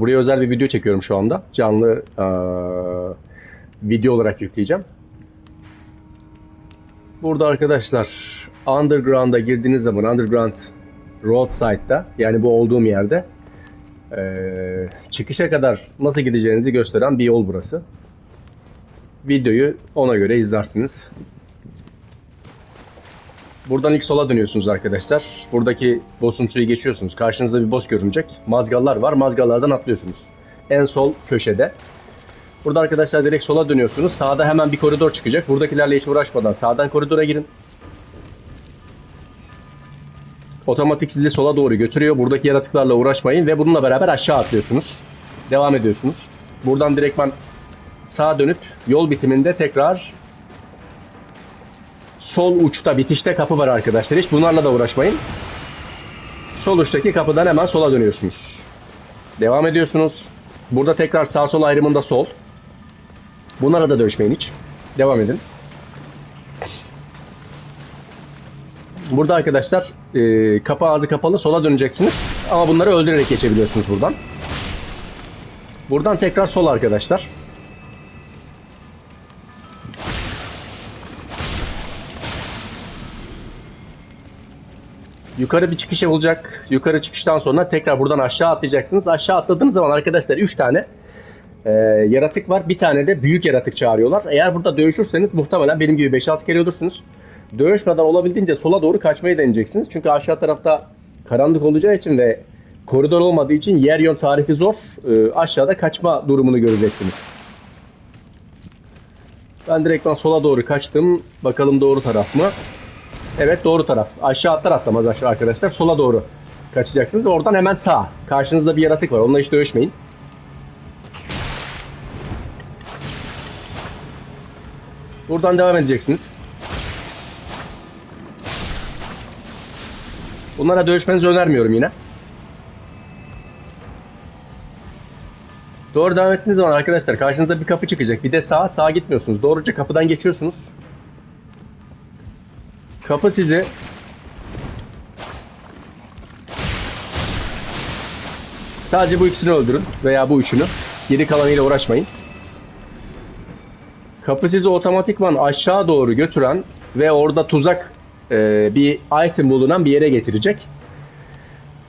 Buraya özel bir video çekiyorum şu anda. Canlı eee, video olarak yükleyeceğim. Burada arkadaşlar Underground'a girdiğiniz zaman Underground Roadside'da yani bu olduğum yerde eee, çıkışa kadar nasıl gideceğinizi gösteren bir yol burası. Videoyu ona göre izlersiniz. Buradan ilk sola dönüyorsunuz arkadaşlar. Buradaki boss'un suyu geçiyorsunuz. Karşınızda bir boss görünecek. Mazgallar var. Mazgallardan atlıyorsunuz. En sol köşede. Burada arkadaşlar direkt sola dönüyorsunuz. Sağda hemen bir koridor çıkacak. Buradakilerle hiç uğraşmadan sağdan koridora girin. Otomatik sizi sola doğru götürüyor. Buradaki yaratıklarla uğraşmayın ve bununla beraber aşağı atlıyorsunuz. Devam ediyorsunuz. Buradan direktman sağa dönüp yol bitiminde tekrar sol uçta bitişte kapı var arkadaşlar. Hiç bunlarla da uğraşmayın. Sol uçtaki kapıdan hemen sola dönüyorsunuz. Devam ediyorsunuz. Burada tekrar sağ sol ayrımında sol. Bunlara da dönüşmeyin hiç. Devam edin. Burada arkadaşlar e, kapı ağzı kapalı sola döneceksiniz. Ama bunları öldürerek geçebiliyorsunuz buradan. Buradan tekrar sol arkadaşlar. Yukarı bir çıkış olacak. Yukarı çıkıştan sonra tekrar buradan aşağı atlayacaksınız. Aşağı atladığınız zaman arkadaşlar 3 tane e, yaratık var. Bir tane de büyük yaratık çağırıyorlar. Eğer burada dövüşürseniz muhtemelen benim gibi 5-6 kere ölürsünüz. Dövüşmeden olabildiğince sola doğru kaçmayı deneyeceksiniz. Çünkü aşağı tarafta karanlık olacağı için ve koridor olmadığı için yer yön tarifi zor. E, aşağıda kaçma durumunu göreceksiniz. Ben direktman sola doğru kaçtım. Bakalım doğru taraf mı? Evet doğru taraf. Aşağı atlar atlamaz aşağı arkadaşlar. Sola doğru kaçacaksınız. Oradan hemen sağ. Karşınızda bir yaratık var. Onunla hiç dövüşmeyin. Buradan devam edeceksiniz. Bunlara dövüşmenizi önermiyorum yine. Doğru devam ettiğiniz zaman arkadaşlar karşınıza bir kapı çıkacak. Bir de sağa sağa gitmiyorsunuz. Doğruca kapıdan geçiyorsunuz. Kapı sizi Sadece bu ikisini öldürün veya bu üçünü. Geri kalanıyla uğraşmayın. Kapı sizi otomatikman aşağı doğru götüren ve orada tuzak e, bir item bulunan bir yere getirecek.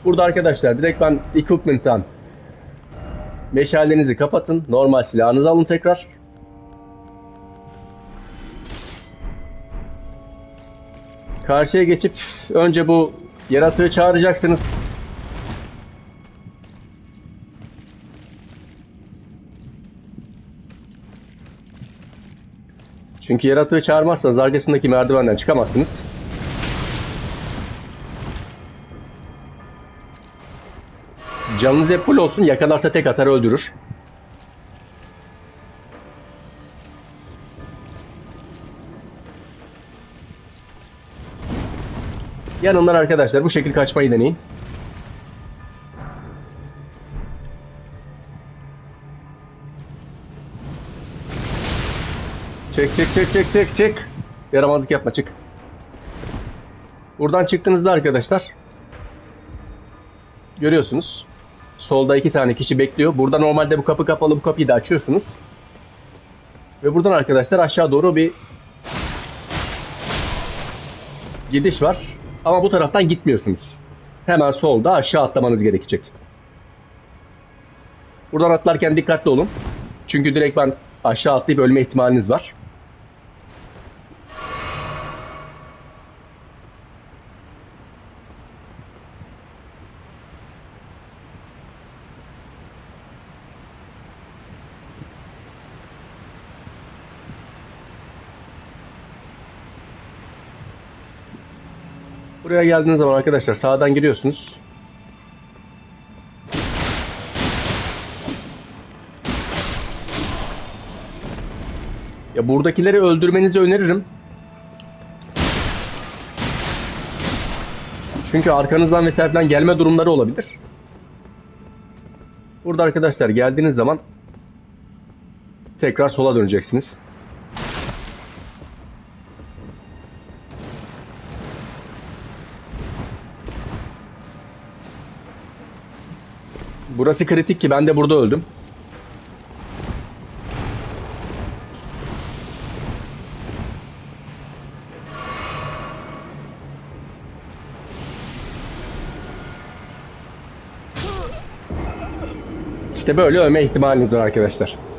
Burada arkadaşlar direkt ben equipment'tan meşalenizi kapatın. Normal silahınızı alın tekrar. Karşıya geçip önce bu yaratığı çağıracaksınız. Çünkü yaratığı çağırmazsanız arkasındaki merdivenden çıkamazsınız. Canınız hep full olsun. Yakalarsa tek atar öldürür. Yanından arkadaşlar bu şekil kaçmayı deneyin. Çek çek çek çek çek çek. Yaramazlık yapma çık. Buradan çıktığınızda arkadaşlar görüyorsunuz. Solda iki tane kişi bekliyor. Burada normalde bu kapı kapalı bu kapıyı da açıyorsunuz. Ve buradan arkadaşlar aşağı doğru bir gidiş var. Ama bu taraftan gitmiyorsunuz. Hemen solda aşağı atlamanız gerekecek. Buradan atlarken dikkatli olun. Çünkü direkt ben aşağı atlayıp ölme ihtimaliniz var. Buraya geldiğiniz zaman arkadaşlar sağdan giriyorsunuz. Ya buradakileri öldürmenizi öneririm. Çünkü arkanızdan vesaire gelme durumları olabilir. Burada arkadaşlar geldiğiniz zaman tekrar sola döneceksiniz. Burası kritik ki ben de burada öldüm. İşte böyle ölme ihtimaliniz var arkadaşlar.